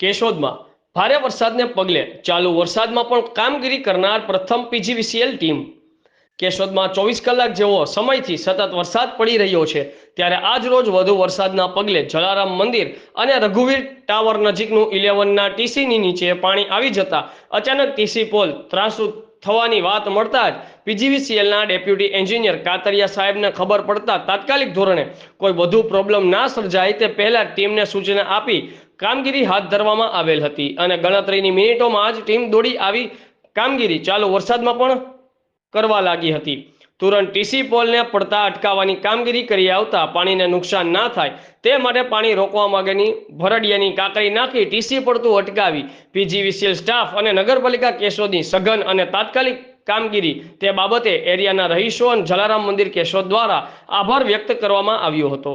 કેશોદમાં. ભારે વરસાદને પગલે ચાલુ વરસાદમાં પણ કામગીરી કરનાર પ્રથમ પીજીવીસીએલ ટીમ. કેશોદમાં ચોવીસ કલાક જેવો સમયથી સતત વરસાદ પડી રહ્યો છે. ત્યારે આજ રોજ વધુ વરસાદના પગલે જલારામ મંદિર અને રઘુવીર ટાવર નજીકનું ઇલેવનના ટીસીની નીચે પાણી આવી જતા અચાનક ટીસી પોલ ત્રાસુ થવાની વાત મળતા જ પીજીવીસીએલના ડેપ્યુટી એન્જિનિયર કાતરિયા સાહેબને ખબર પડતા તાત્કાલિક ધોરણે કોઈ વધુ પ્રોબ્લેમ ના સર્જાય તે પહેલાં ટીમને સૂચના આપી કામગીરી હાથ ધરવામાં આવેલ હતી અને ગણતરીની મિનિટોમાં જ ટીમ દોડી આવી કામગીરી ચાલુ વરસાદમાં પણ કરવા લાગી હતી. તુરંત ટીસી પોલને પડતા અટકાવવાની કામગીરી કરી આવતા પાણીને નુકસાન ના થાય તે માટે પાણી રોકવા માગેની ભરડિયાની કાકરી નાખી ટીસી પડતું અટકાવી પીજીવીસીએલ સ્ટાફ અને નગરપાલિકા કેશોદની સઘન અને તાત્કાલિક કામગીરી તે બાબતે એરિયાના રહીશો અને જલારામ મંદિર કેશોદ દ્વારા આભાર વ્યક્ત કરવામાં આવ્યો હતો.